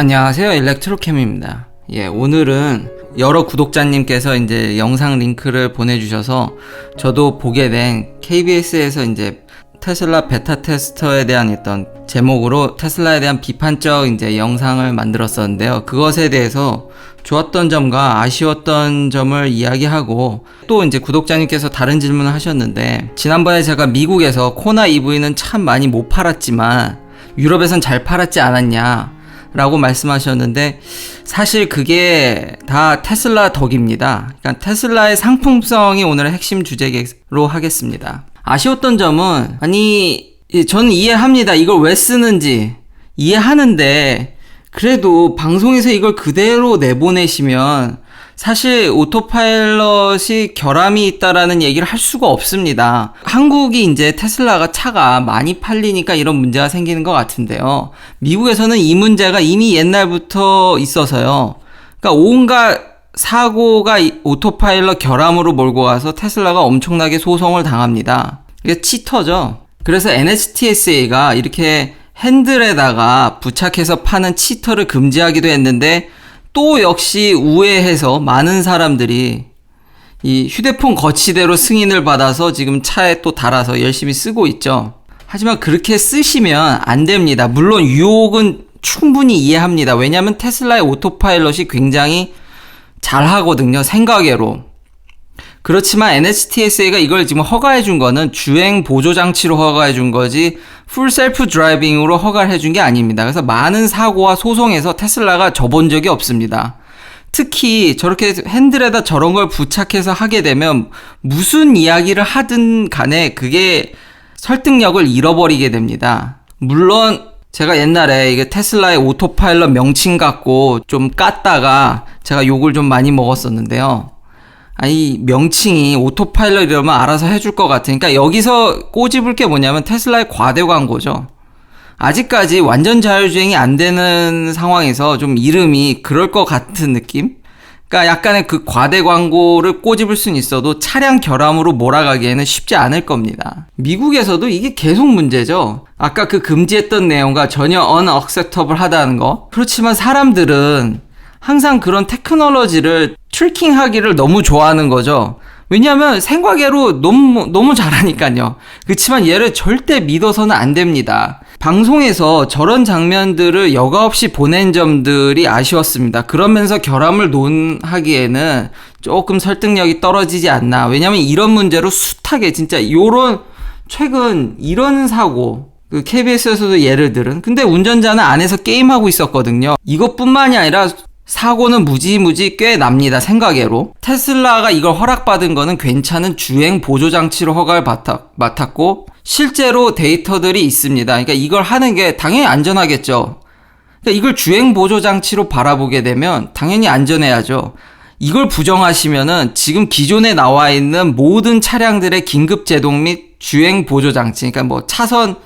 안녕하세요. 일렉트로캠입니다. 예, 오늘은 여러 구독자님께서 이제 영상 링크를 보내주셔서 저도 보게 된 KBS에서 이제 테슬라 베타 테스터에 대한 어떤 제목으로 테슬라에 대한 비판적 이제 영상을 만들었었는데요. 그것에 대해서 좋았던 점과 아쉬웠던 점을 이야기하고 또 이제 구독자님께서 다른 질문을 하셨는데 지난번에 제가 미국에서 코나 EV는 참 많이 못 팔았지만 유럽에선 잘 팔았지 않았냐 라고 말씀하셨는데 사실 그게 다 테슬라 덕입니다. 그러니까 테슬라의 상품성이 오늘의 핵심 주제로 하겠습니다. 아쉬웠던 점은 아니 저는 이해합니다. 이걸 왜 쓰는지 이해하는데 그래도 방송에서 이걸 그대로 내보내시면 사실 오토파일럿이 결함이 있다라는 얘기를 할 수가 없습니다. 한국이 이제 테슬라가 차가 많이 팔리니까 이런 문제가 생기는 것 같은데요. 미국에서는 이 문제가 이미 옛날부터 있어서요. 그러니까 온갖 사고가 오토파일럿 결함으로 몰고 가서 테슬라가 엄청나게 소송을 당합니다. 이게 치터죠. 그래서 NHTSA가 이렇게 핸들에다가 부착해서 파는 치터를 금지하기도 했는데 또 역시 우회해서 많은 사람들이 이 휴대폰 거치대로 승인을 받아서 지금 차에 또 달아서 열심히 쓰고 있죠. 하지만 그렇게 쓰시면 안 됩니다. 물론 유혹은 충분히 이해합니다. 왜냐하면 테슬라의 오토파일럿이 굉장히 잘 하거든요. 생각외로. 그렇지만 NHTSA가 이걸 지금 허가해 준 거는 주행 보조 장치로 허가해 준 거지 풀 셀프 드라이빙으로 허가를 해준 게 아닙니다. 그래서 많은 사고와 소송에서 테슬라가 져본 적이 없습니다. 특히 저렇게 핸들에다 저런 걸 부착해서 하게 되면 무슨 이야기를 하든 간에 그게 설득력을 잃어버리게 됩니다. 물론 제가 옛날에 이게 테슬라의 오토파일럿 명칭 갖고 좀 깠다가 제가 욕을 좀 많이 먹었었는데요. 아니 명칭이 오토파일럿 이러면 알아서 해줄 것 같으니까 여기서 꼬집을 게 뭐냐면 테슬라의 과대 광고죠. 아직까지 완전 자율주행이 안 되는 상황에서 좀 이름이 그럴 것 같은 느낌? 그러니까 약간의 그 과대 광고를 꼬집을 수는 있어도 차량 결함으로 몰아가기에는 쉽지 않을 겁니다. 미국에서도 이게 계속 문제죠. 아까 그 금지했던 내용과 전혀 unacceptable 하다는 거. 그렇지만 사람들은 항상 그런 테크놀로지를 트리킹하기를 너무 좋아하는 거죠. 왜냐하면 생과계로 너무 너무 잘하니까요. 그렇지만 얘를 절대 믿어서는 안 됩니다. 방송에서 저런 장면들을 여과 없이 보낸 점들이 아쉬웠습니다. 그러면서 결함을 논하기에는 조금 설득력이 떨어지지 않나. 왜냐하면 이런 문제로 숱하게 진짜 요런 최근 이런 사고 그 KBS에서도 예를 들은 근데 운전자는 안에서 게임하고 있었거든요. 이것뿐만이 아니라 사고는 무지무지 꽤 납니다. 생각외로. 테슬라가 이걸 허락받은 거는 괜찮은 주행 보조 장치로 허가를 맡았 고 실제로 데이터들이 있습니다. 그러니까 이걸 하는 게 당연히 안전하겠죠. 그러니까 이걸 주행 보조 장치로 바라보게 되면 당연히 안전해야죠. 이걸 부정하시면은 지금 기존에 나와 있는 모든 차량들의 긴급 제동 및 주행 보조 장치, 그러니까 뭐 차선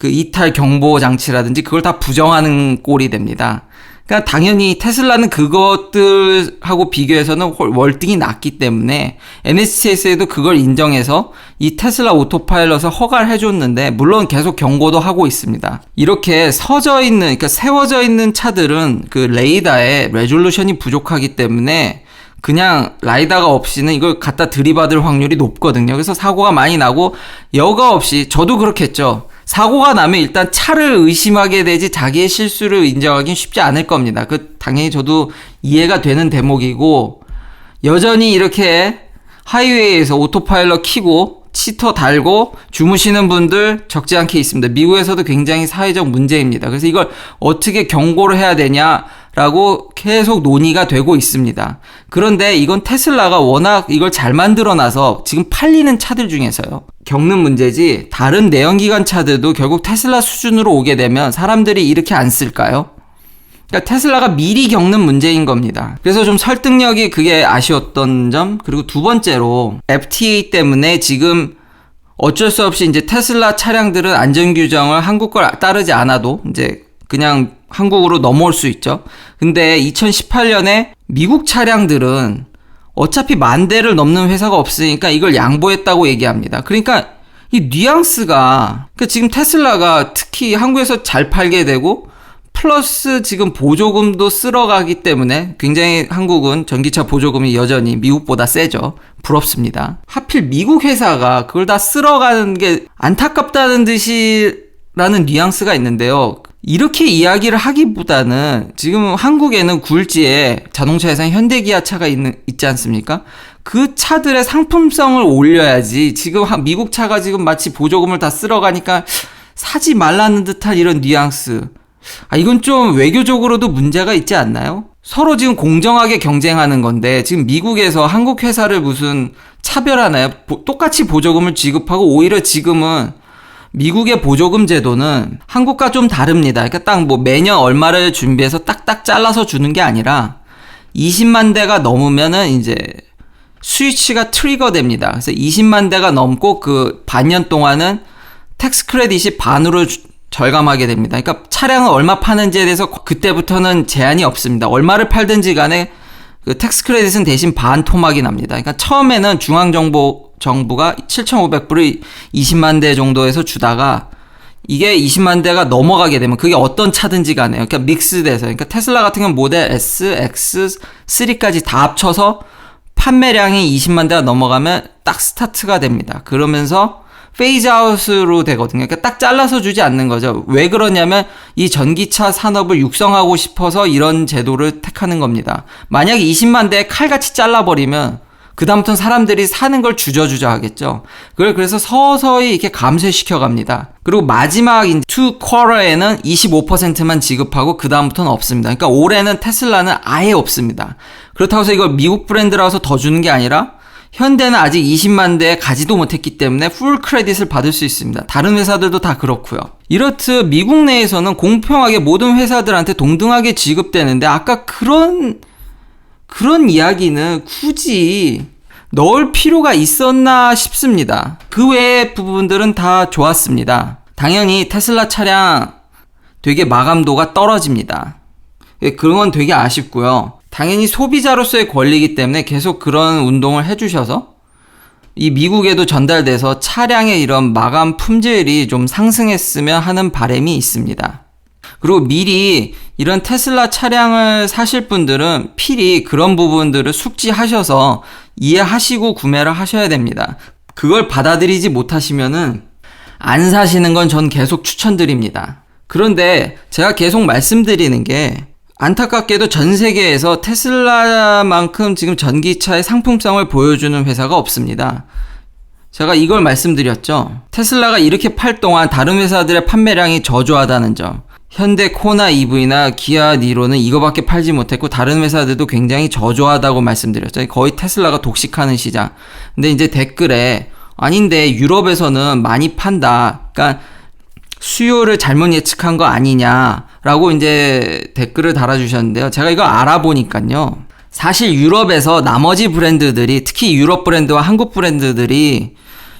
그 이탈 경보 장치라든지 그걸 다 부정하는 꼴이 됩니다. 그러니까 당연히 테슬라는 그것들하고 비교해서는 월등히 낮기 때문에 NHTS에도 그걸 인정해서 이 테슬라 오토파일럿을 허가를 해줬는데 물론 계속 경고도 하고 있습니다. 이렇게 서져 있는 그러니까 세워져 있는 차들은 그 레이더의 레졸루션이 부족하기 때문에 그냥 라이다가 없이는 이걸 갖다 들이받을 확률이 높거든요. 그래서 사고가 많이 나고 여과 없이 저도 그렇겠죠. 사고가 나면 일단 차를 의심하게 되지 자기의 실수를 인정하기는 쉽지 않을 겁니다. 그 당연히 저도 이해가 되는 대목이고 여전히 이렇게 하이웨이에서 오토파일럿 키고 치터 달고 주무시는 분들 적지 않게 있습니다. 미국에서도 굉장히 사회적 문제입니다. 그래서 이걸 어떻게 경고를 해야 되냐 라고 계속 논의가 되고 있습니다. 그런데 이건 테슬라가 워낙 이걸 잘 만들어 놔서 지금 팔리는 차들 중에서요. 겪는 문제지 다른 내연기관 차들도 결국 테슬라 수준으로 오게 되면 사람들이 이렇게 안 쓸까요? 그러니까 테슬라가 미리 겪는 문제인 겁니다. 그래서 좀 설득력이 그게 아쉬웠던 점. 그리고 두 번째로 FTA 때문에 지금 어쩔 수 없이 이제 테슬라 차량들은 안전 규정을 한국 걸 따르지 않아도 이제 그냥 한국으로 넘어올 수 있죠. 근데 2018년에 미국 차량들은 어차피 만 대를 넘는 회사가 없으니까 이걸 양보했다고 얘기합니다. 그러니까 이 뉘앙스가 그러니까 지금 테슬라가 특히 한국에서 잘 팔게 되고 플러스 지금 보조금도 쓸어가기 때문에 굉장히 한국은 전기차 보조금이 여전히 미국보다 세죠. 부럽습니다. 하필 미국 회사가 그걸 다 쓸어가는 게 안타깝다는 듯이 라는 뉘앙스가 있는데요. 이렇게 이야기를 하기보다는 지금 한국에는 굴지에 자동차 회사 현대기아 차가 있는, 있지 않습니까? 그 차들의 상품성을 올려야지 지금 한- 미국 차가 지금 마치 보조금을 다 쓸어가니까 사지 말라는 듯한 이런 뉘앙스. 아, 이건 좀 외교적으로도 문제가 있지 않나요? 서로 지금 공정하게 경쟁하는 건데, 지금 미국에서 한국 회사를 무슨 차별하나요? 보- 똑같이 보조금을 지급하고, 오히려 지금은 미국의 보조금 제도는 한국과 좀 다릅니다. 그러니까 딱 뭐 매년 얼마를 준비해서 딱딱 잘라서 주는 게 아니라, 20만 대가 넘으면은 이제 스위치가 트리거 됩니다. 그래서 20만 대가 넘고 그 반년 동안은 텍스 크레딧이 반으로 주- 절감하게 됩니다. 그러니까 차량을 얼마 파는지에 대해서 그때부터는 제한이 없습니다. 얼마를 팔든지 간에 그 텍스 크레딧은 대신 반 토막이 납니다. 그러니까 처음에는 중앙정부 정부가 7,500불을 20만 대 정도에서 주다가 이게 20만 대가 넘어가게 되면 그게 어떤 차든지 간에요. 그러니까 믹스돼서 그러니까 테슬라 같은 경우는 모델 S, X, 3까지 다 합쳐서 판매량이 20만 대가 넘어가면 딱 스타트가 됩니다. 그러면서 페이즈 아웃으로 되거든요. 그러니까 딱 잘라서 주지 않는 거죠. 왜 그러냐면 이 전기차 산업을 육성하고 싶어서 이런 제도를 택하는 겁니다. 만약에 20만 대에 칼같이 잘라버리면 그다음부터는 사람들이 사는 걸 주저주저 하겠죠. 그걸 그래서 서서히 이렇게 감쇄시켜 갑니다. 그리고 마지막 이제 투 쿼러에는 25%만 지급하고 그다음부터는 없습니다. 그러니까 올해는 테슬라는 아예 없습니다. 그렇다고 해서 이걸 미국 브랜드라서 더 주는 게 아니라 현대는 아직 20만 대에 가지도 못했기 때문에 풀 크레딧을 받을 수 있습니다. 다른 회사들도 다 그렇고요. 이렇듯 미국 내에서는 공평하게 모든 회사들한테 동등하게 지급되는데 아까 그런 그런 이야기는 굳이 넣을 필요가 있었나 싶습니다. 그 외의 부분들은 다 좋았습니다. 당연히 테슬라 차량 되게 마감도가 떨어집니다. 예, 그런 건 되게 아쉽고요. 당연히 소비자로서의 권리이기 때문에 계속 그런 운동을 해주셔서 이 미국에도 전달돼서 차량의 이런 마감 품질이 좀 상승했으면 하는 바람이 있습니다. 그리고 미리 이런 테슬라 차량을 사실 분들은 필히 그런 부분들을 숙지하셔서 이해하시고 구매를 하셔야 됩니다. 그걸 받아들이지 못하시면은 안 사시는 건 전 계속 추천드립니다. 그런데 제가 계속 말씀드리는 게 안타깝게도 전 세계에서 테슬라만큼 지금 전기차의 상품성을 보여주는 회사가 없습니다. 제가 이걸 말씀드렸죠. 테슬라가 이렇게 팔 동안 다른 회사들의 판매량이 저조하다는 점. 현대 코나 EV나 기아 니로는 이거밖에 팔지 못했고 다른 회사들도 굉장히 저조하다고 말씀드렸죠. 거의 테슬라가 독식하는 시장. 근데 이제 댓글에 아닌데 유럽에서는 많이 판다. 그러니까 수요를 잘못 예측한 거 아니냐 라고 이제 댓글을 달아주셨는데요. 제가 이거 알아보니까요. 사실 유럽에서 나머지 브랜드들이 특히 유럽 브랜드와 한국 브랜드들이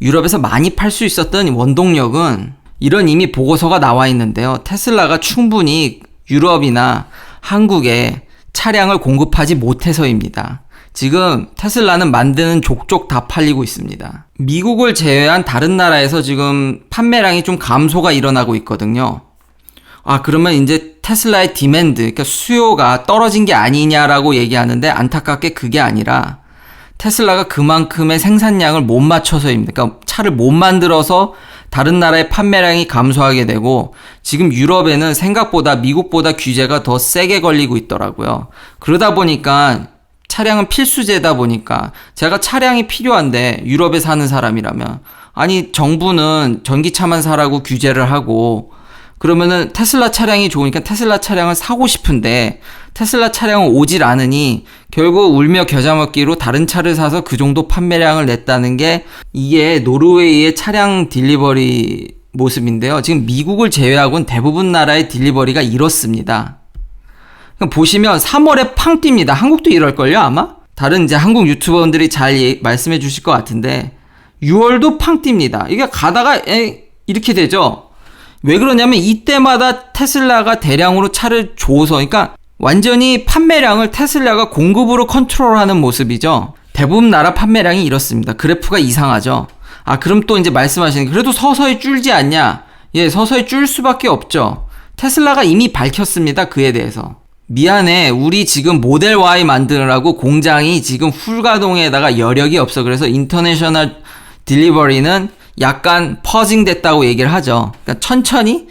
유럽에서 많이 팔 수 있었던 원동력은 이런 이미 보고서가 나와 있는데요. 테슬라가 충분히 유럽이나 한국에 차량을 공급하지 못해서입니다. 지금 테슬라는 만드는 족족 다 팔리고 있습니다. 미국을 제외한 다른 나라에서 지금 판매량이 좀 감소가 일어나고 있거든요. 아, 그러면 이제 테슬라의 디맨드, 그러니까 수요가 떨어진 게 아니냐라고 얘기하는데 안타깝게 그게 아니라 테슬라가 그만큼의 생산량을 못 맞춰서입니다. 그러니까 차를 못 만들어서 다른 나라의 판매량이 감소하게 되고 지금 유럽에는 생각보다 미국보다 규제가 더 세게 걸리고 있더라고요. 그러다 보니까 차량은 필수제다 보니까 제가 차량이 필요한데 유럽에 사는 사람이라면 아니 정부는 전기차만 사라고 규제를 하고 그러면은 테슬라 차량이 좋으니까 테슬라 차량을 사고 싶은데 테슬라 차량은 오질 않으니 결국 울며 겨자 먹기로 다른 차를 사서 그 정도 판매량을 냈다는 게 이게 노르웨이의 차량 딜리버리 모습인데요. 지금 미국을 제외하고는 대부분 나라의 딜리버리가 이렇습니다. 그럼 보시면 3월에 팡 뜁니다. 한국도 이럴걸요, 아마? 다른 이제 한국 유튜버분들이 잘 예- 말씀해 주실 것 같은데, 6월도 팡 뜁니다. 이게 가다가, 에, 이렇게 되죠? 왜 그러냐면, 이때마다 테슬라가 대량으로 차를 줘서, 그러니까 완전히 판매량을 테슬라가 공급으로 컨트롤하는 모습이죠. 대부분 나라 판매량이 이렇습니다. 그래프가 이상하죠? 아, 그럼 또 이제 말씀하시는, 그래도 서서히 줄지 않냐? 예, 서서히 줄 수밖에 없죠. 테슬라가 이미 밝혔습니다. 그에 대해서. 미안해. 우리 지금 모델 Y 만드느라고 공장이 지금 훌가동에다가 여력이 없어. 그래서 인터내셔널 딜리버리는 약간 퍼징 됐다고 얘기를 하죠. 그러니까 천천히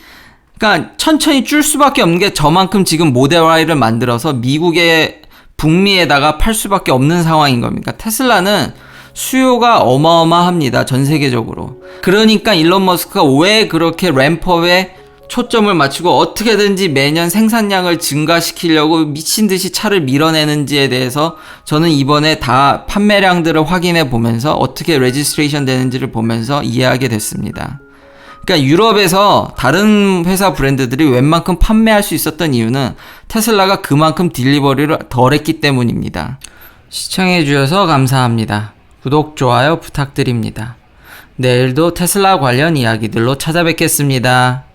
그러니까 천천히 줄 수밖에 없는 게 저만큼 지금 모델 Y를 만들어서 미국의 북미에다가 팔 수밖에 없는 상황인 겁니다. 테슬라는 수요가 어마어마합니다. 전 세계적으로. 그러니까 일론 머스크가 왜 그렇게 램퍼에 초점을 맞추고 어떻게든지 매년 생산량을 증가시키려고 미친 듯이 차를 밀어내는지에 대해서 저는 이번에 다 판매량들을 확인해 보면서 어떻게 레지스트레이션 되는지를 보면서 이해하게 됐습니다. 그러니까 유럽에서 다른 회사 브랜드들이 웬만큼 판매할 수 있었던 이유는 테슬라가 그만큼 딜리버리를 덜 했기 때문입니다. 시청해 주셔서 감사합니다. 구독, 좋아요 부탁드립니다. 내일도 테슬라 관련 이야기들로 찾아뵙겠습니다.